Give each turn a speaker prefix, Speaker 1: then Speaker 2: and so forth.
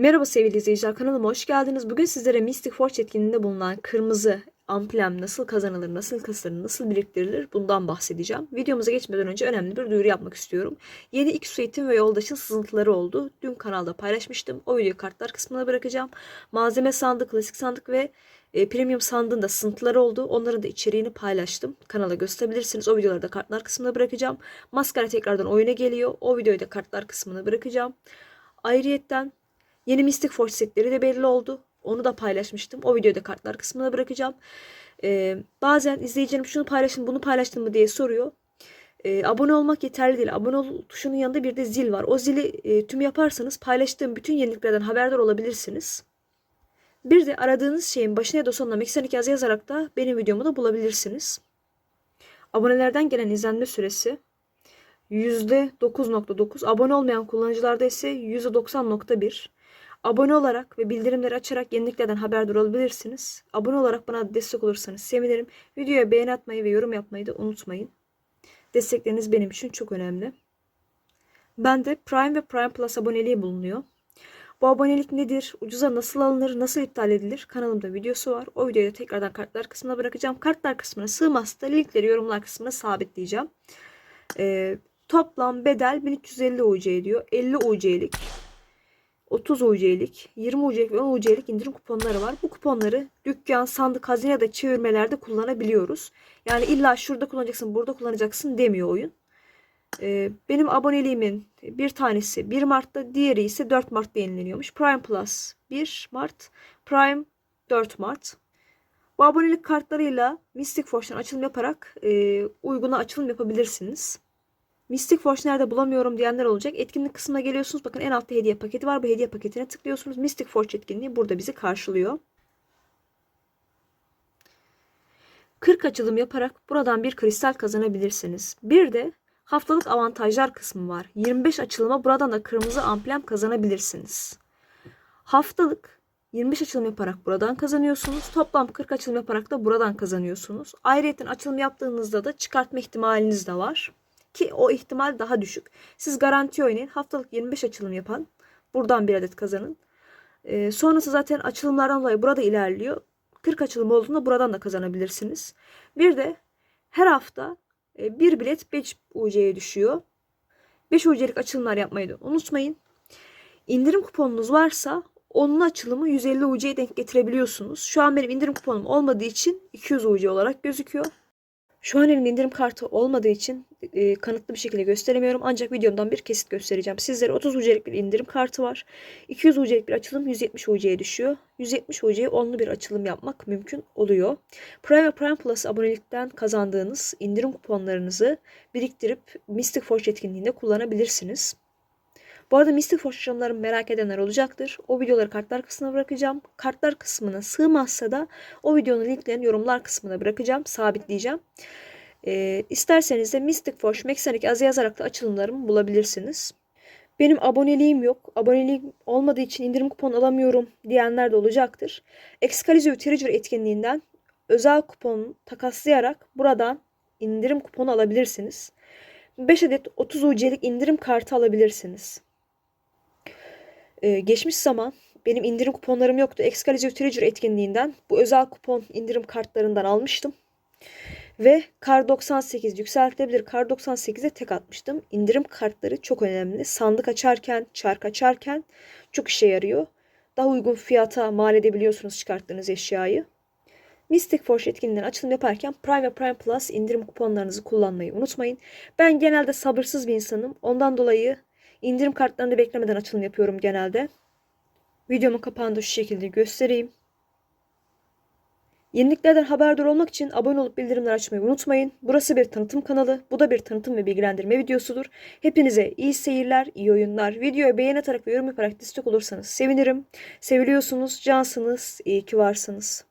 Speaker 1: Merhaba sevgili izleyiciler kanalıma hoş geldiniz. Bugün sizlere Mystic Forge etkinliğinde bulunan kırmızı amblem nasıl kazanılır, nasıl kasılır, nasıl biriktirilir bundan bahsedeceğim. Videomuza geçmeden önce önemli bir duyuru yapmak istiyorum. Yeni X eğitim ve yoldaşın sızıntıları oldu. Dün kanalda paylaşmıştım. O videoyu kartlar kısmına bırakacağım. Malzeme sandığı, klasik sandık ve e, premium sandığında sızıntıları oldu. Onların da içeriğini paylaştım. Kanala gösterebilirsiniz. O videoları da kartlar kısmına bırakacağım. Maskara tekrardan oyuna geliyor. O videoyu da kartlar kısmına bırakacağım. Ayrıyetten Yeni Mystic Force setleri de belli oldu. Onu da paylaşmıştım. O videoyu da kartlar kısmına bırakacağım. Ee, bazen izleyicilerim şunu paylaştım bunu paylaştım mı diye soruyor. Ee, abone olmak yeterli değil. Abone ol tuşunun yanında bir de zil var. O zili e, tüm yaparsanız paylaştığım bütün yeniliklerden haberdar olabilirsiniz. Bir de aradığınız şeyin başına ya da sonuna mekanik yazı yazarak da benim videomu da bulabilirsiniz. Abonelerden gelen izlenme süresi %9.9. Abone olmayan kullanıcılarda ise %90.1. Abone olarak ve bildirimleri açarak yeniliklerden haberdar olabilirsiniz. Abone olarak bana destek olursanız sevinirim. Videoya beğeni atmayı ve yorum yapmayı da unutmayın. Destekleriniz benim için çok önemli. Bende Prime ve Prime Plus aboneliği bulunuyor. Bu abonelik nedir? Ucuza nasıl alınır? Nasıl iptal edilir? Kanalımda videosu var. O videoyu da tekrardan kartlar kısmına bırakacağım. Kartlar kısmına sığmazsa linkleri yorumlar kısmına sabitleyeceğim. Ee, toplam bedel 1350 UC ediyor. 50 UC'lik 30 UC'lik, 20 UC'lik ve 10 UC'lik indirim kuponları var. Bu kuponları dükkan, sandık, hazine ya da çevirmelerde kullanabiliyoruz. Yani illa şurada kullanacaksın, burada kullanacaksın demiyor oyun. Ee, benim aboneliğimin bir tanesi 1 Mart'ta, diğeri ise 4 Mart'ta yenileniyormuş. Prime Plus 1 Mart, Prime 4 Mart. Bu abonelik kartlarıyla Mystic Force'dan açılım yaparak e, uyguna açılım yapabilirsiniz. Mystic Force nerede bulamıyorum diyenler olacak. Etkinlik kısmına geliyorsunuz. Bakın en altta hediye paketi var. Bu hediye paketine tıklıyorsunuz. Mystic Force etkinliği burada bizi karşılıyor. 40 açılım yaparak buradan bir kristal kazanabilirsiniz. Bir de haftalık avantajlar kısmı var. 25 açılıma buradan da kırmızı amblem kazanabilirsiniz. Haftalık 25 açılım yaparak buradan kazanıyorsunuz. Toplam 40 açılım yaparak da buradan kazanıyorsunuz. Ayrıca açılım yaptığınızda da çıkartma ihtimaliniz de var. Ki o ihtimal daha düşük. Siz garanti oynayın. Haftalık 25 açılım yapan. Buradan bir adet kazanın. Ee, sonrası zaten açılımlardan dolayı burada ilerliyor. 40 açılım olduğunda buradan da kazanabilirsiniz. Bir de her hafta e, bir bilet 5 UC'ye düşüyor. 5 UC'lik açılımlar yapmayı da unutmayın. İndirim kuponunuz varsa onun açılımı 150 UC'ye denk getirebiliyorsunuz. Şu an benim indirim kuponum olmadığı için 200 UC olarak gözüküyor. Şu an elimde indirim kartı olmadığı için e, kanıtlı bir şekilde gösteremiyorum. Ancak videomdan bir kesit göstereceğim. Sizlere 30 UC'lik bir indirim kartı var. 200 UC'lik bir açılım 170 UC'ye düşüyor. 170 UC'ye onlu bir açılım yapmak mümkün oluyor. Prime ve Prime Plus abonelikten kazandığınız indirim kuponlarınızı biriktirip Mystic Forge etkinliğinde kullanabilirsiniz. Bu arada Mystic Forge açılımlarımı merak edenler olacaktır. O videoları kartlar kısmına bırakacağım. Kartlar kısmına sığmazsa da o videonun linklerini yorumlar kısmına bırakacağım. Sabitleyeceğim. E, isterseniz de Mystic Forge Mekanik azı yazarak da açılımlarımı bulabilirsiniz. Benim aboneliğim yok. Aboneliğim olmadığı için indirim kupon alamıyorum diyenler de olacaktır. Excalibur Treasure etkinliğinden özel kupon takaslayarak buradan indirim kuponu alabilirsiniz. 5 adet 30 UC'lik indirim kartı alabilirsiniz. Ee, geçmiş zaman benim indirim kuponlarım yoktu. Excalibur Treasure etkinliğinden bu özel kupon indirim kartlarından almıştım. Ve Kar 98 yükseltilebilir Kar 98'e tek atmıştım. İndirim kartları çok önemli. Sandık açarken, çark açarken çok işe yarıyor. Daha uygun fiyata mal edebiliyorsunuz çıkarttığınız eşyayı. Mystic Forge etkinliğinden açılım yaparken Prime ve Prime Plus indirim kuponlarınızı kullanmayı unutmayın. Ben genelde sabırsız bir insanım. Ondan dolayı indirim kartlarını beklemeden açılım yapıyorum genelde. Videomun kapağında şu şekilde göstereyim. Yeniliklerden haberdar olmak için abone olup bildirimler açmayı unutmayın. Burası bir tanıtım kanalı. Bu da bir tanıtım ve bilgilendirme videosudur. Hepinize iyi seyirler, iyi oyunlar. Videoya beğen atarak ve yorum yaparak destek olursanız sevinirim. Seviliyorsunuz, cansınız, iyi ki varsınız.